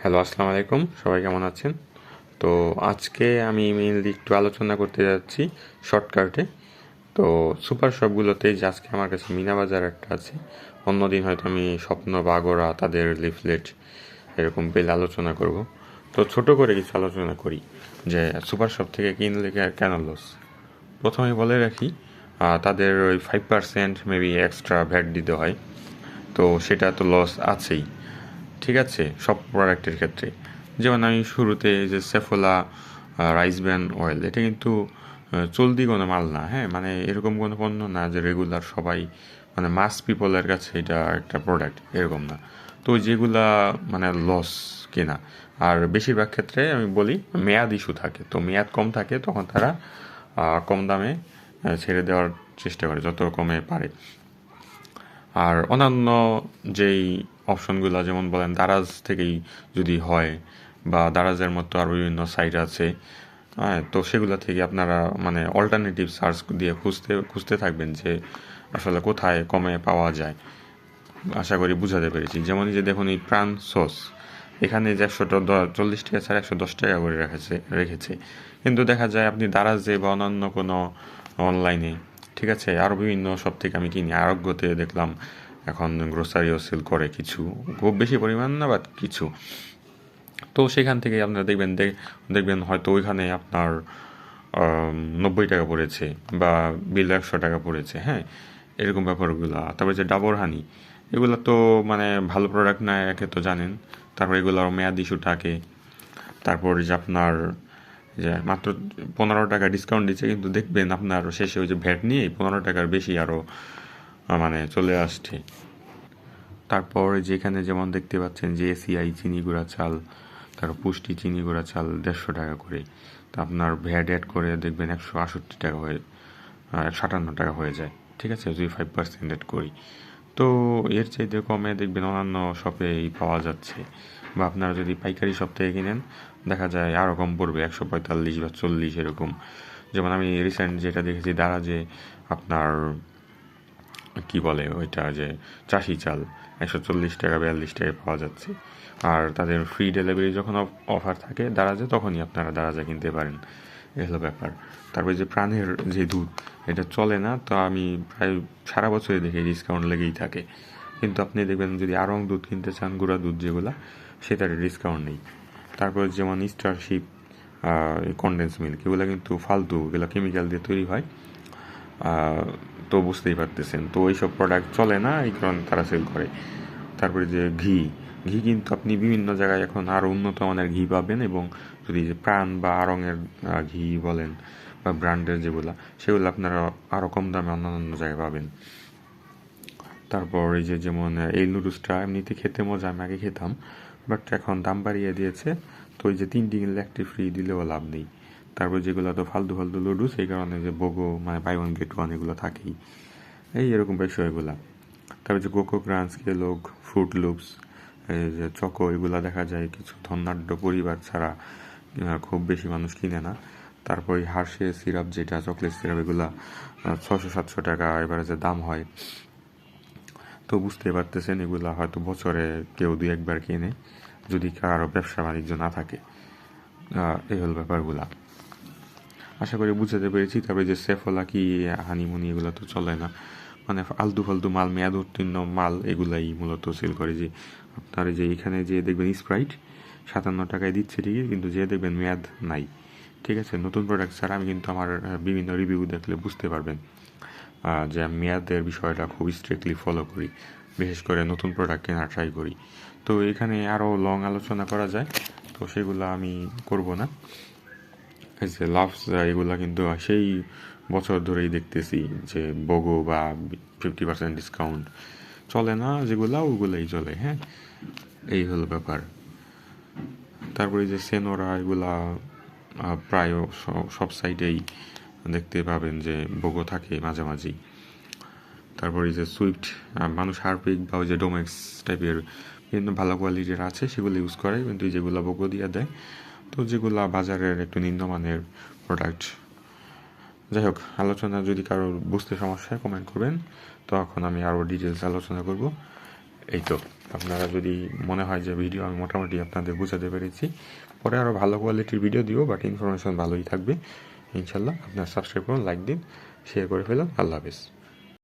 Hello আসসালামু আলাইকুম। সবাই কেমন আছেন? তো আজকে আমি মেইনলি একটু আলোচনা করতে যাচ্ছি শর্টকাটে তো সুপার শপগুলোতে যে আজকে আমার কাছে মিনা বাজার একটা আছে, অন্যদিন হয়তো আমি স্বপ্ন বা আগোরা তাদের লিফলেট এরকম পেলে আলোচনা করব। তো ছোট করে কিছু আলোচনা করি যে সুপার শপ থেকে কিনলে কেন লস প্রথমে বলে রাখি তাদের ওই five percent maybe extra VAT দিতে হয়। তো সেটা তো লস আছেই। ঠিক আছে, সব প্রোডাক্টের ক্ষেত্রে। যেমন আমি শুরুতে যে সেফোলা রাইস ব্যান অয়েল এটা কিন্তু চলতি কোনো মাল না হ্যাঁ? মানে এরকম কোনো পণ্য না যে রেগুলার সবাই মানে মাস পিপলের কাছে এটা একটা প্রোডাক্ট এরকম না। তো যেগুলা মানে লস কেনা, আর বেশিরভাগ ক্ষেত্রে আমি বলি মেয়াদ ইস্যু থাকে। তো মেয়াদ কম থাকে, তখন তারা কম দামে ছেড়ে দেওয়ার চেষ্টা করে, যত কমে পারে। আর অন্যান্য যেই অপশনগুলো, যেমন বলেন দারাজ থেকেই যদি হয় বা দারাজের মতো আরও বিভিন্ন সাইট আছে হ্যাঁ তো সেগুলো থেকে আপনারা মানে অল্টারনেটিভ সার্চ দিয়ে খুঁজতে খুঁজতে থাকবেন যে আসলে কোথায় কমে পাওয়া যায়। আশা করি বুঝাতে পেরেছি। যেমন যে দেখুন এই প্রাণ সস এখানে যে একশো চল্লিশ টাকা ছাড়া একশো দশ টাকা করে রেখেছে রেখেছে। কিন্তু দেখা যায় আপনি দারাজে বা অন্যান্য কোনো অনলাইনে ঠিক আছে আরও বিভিন্ন সব থেকে আমি কিনি, আরোগ্যতে দেখলাম এখন গ্রোসারিও সেল করে কিছু, খুব বেশি পরিমাণ না বাট কিছু। তো সেখান থেকে আপনারা দেখবেন দেখবেন হয়তো ওইখানে আপনার নব্বই টাকা পড়েছে বা বিল একশো টাকা পড়েছে হ্যাঁ? এরকম ব্যাপারগুলো। তারপরে যে ডাবর হানি, এগুলো তো মানে ভালো প্রোডাক্ট না, একে তো জানেন। তারপর এগুলোর মেয়াদ ইস্যু থাকে। তারপর যে আপনার, যে মাত্র পনেরো টাকা ডিসকাউন্ট দিচ্ছে, কিন্তু দেখবেন আপনার শেষে ওই যে ভ্যাট নিয়ে পনেরো টাকার বেশি আরও মানে চলে আসছে। তারপর যেখানে যেমন দেখতে পাচ্ছেন যে এসিআই চিনি গুঁড়া চাল তারপর পুষ্টি চিনি গুঁড়া চাল দেড়শো টাকা করে। তা আপনার ভ্যাট অ্যাড করে দেখবেন একশো আষট্টি টাকা হয়ে সাতান্ন টাকা হয়ে যায়। ঠিক আছে? যদি ফাইভ পার্সেন্ট অ্যাড করি। তো এর চাইতে কমে দেখবেন অন্যান্য শপেই পাওয়া যাচ্ছে। বা আপনারা যদি পাইকারি শপ থেকে কিনেন, দেখা যায় আরও কম পড়বে, একশো পঁয়তাল্লিশ বা চল্লিশ এরকম। যেমন আমি রিসেন্ট যেটা দেখেছি, দ্বারা যে আপনার কি বলে ওইটা যে চাষি চাল, একশো চল্লিশ টাকা, বিয়াল্লিশ টাকায় পাওয়া যাচ্ছে। আর তাদের ফ্রি ডেলিভারি যখন অফার থাকে, দারাজে তখনই আপনারা দারাজে কিনতে পারেন। এ হলো ব্যাপার। তারপরে যে প্রাণের যে দুধ, এটা চলে না, তো আমি প্রায় সারা বছরই দেখি ডিসকাউন্ট লেগেই থাকে। কিন্তু আপনি দেখবেন যদি আরং দুধ কিনতে চান, গুঁড়া দুধ যেগুলো, সেটার ডিসকাউন্ট নেই। তারপর যেমন স্টারশিপ কন্ডেন্স মিল্ক এগুলো কিন্তু ফালতু, এগুলো কেমিক্যাল দিয়ে তৈরি হয়। তো বুঝতেই পারতেছেন। তো এইসব প্রোডাক্ট চলে না, এই কারণে তারা সেল করে। তারপরে যে ঘি ঘি কিন্তু আপনি বিভিন্ন জায়গায় এখন আরও উন্নত মানের ঘি পাবেন এবং যদি যে প্রাণ বা আরঙের ঘি বলেন বা ব্র্যান্ডের যেগুলো, সেগুলো আপনারা আরও কম দামে অন্যান্য জায়গায় পাবেন। তারপর এই যে যেমন এই নুডলসটা এমনিতে খেতে মজা, আমি আগে খেতাম বাট এখন দাম বাড়িয়ে দিয়েছে। তো ওই যে তিনটি কিনলে একটি ফ্রি দিলেও লাভ নেই। তারপর যেগুলো তো ফালতু ফালতু লুডুস এই কারণে যে বোগো মানে বাই ওয়ান গেট ওয়ান এগুলো থাকেই। এই এরকম বিষয়গুলা। তারপর যে Coco Crunch Kellogg Fruit Loops এই যে চকো এগুলা দেখা যায় কিছু ধনাঢ্য পরিবার ছাড়া খুব বেশি মানুষ কিনে না। তারপর হার্শে সিরাপ যেটা চকলেট সিরাপ এগুলা ছশো সাতশো টাকা এবারে যে দাম হয়। তো বুঝতে পারতেছেন, এগুলা হয়তো বছরে কেউ দুই একবার কিনে, যদি কারও ব্যবসা বাণিজ্য না থাকে। এই হল ব্যাপারগুলা। আশা করি বুঝাতে পেরেছি, তবে যে সেফলা কি, হানিমুনি এগুলো তো চলে না। মানে আলতু ফালতু মাল, মেয়াদ উত্তীর্ণ মাল এগুলাই মূলত সেল করে যে আপনার যে এখানে যে দেখবেন স্প্রাইট সাতান্ন টাকায় দিচ্ছে ঠিকই, কিন্তু যে দেখবেন মেয়াদ নাই। ঠিক আছে, নতুন প্রোডাক্ট ছাড়া আমি কিন্তু আমার বিভিন্ন রিভিউ দেখলে বুঝতে পারবেন যে আমি মেয়াদের বিষয়টা খুব স্ট্রিক্টলি ফলো করি, বিশেষ করে নতুন প্রোডাক্ট কেনা ট্রাই করি। তো এখানে আরও লং আলোচনা করা যায়, তো সেগুলো আমি করব না। এই যে লাভস এগুলা কিন্তু সেই বছর ধরেই দেখতেছি যে বগো বা ফিফটি পার্সেন্ট ডিসকাউন্ট চলে না, যেগুলা ওগুলাই চলে হ্যাঁ? এই হলো ব্যাপার। তারপরে যে সেনোরা, এগুলা প্রায় সব সাইডেই দেখতে পাবেন যে বগো থাকে মাঝামাঝি। তারপরে যে সুইফট মানুষ হারপিক বা ওই যে ডোমেক্স টাইপের বিভিন্ন ভালো কোয়ালিটির আছে, সেগুলো ইউজ করে, কিন্তু যেগুলো বগো দিয়ে দেয় তো যেগুলো বাজারের একটু নিম্নমানের প্রোডাক্ট যাই হোক আলোচনা যদি কারও বুঝতে সমস্যা কমেন্ট করবেন। তখন আমি আরও ডিটেলস আলোচনা করব। এই তো, আপনারা যদি মনে হয় যে ভিডিও আমি মোটামুটি আপনাদের বোঝাতে পেরেছি, পরে আরও ভালো কোয়ালিটির ভিডিও দিব বাট ইনফরমেশন ভালোই থাকবে। ইনশাল্লাহ, আপনারা সাবস্ক্রাইব করুন লাইক দিন শেয়ার করে ফেলুন। আল্লাহ হাফিজ।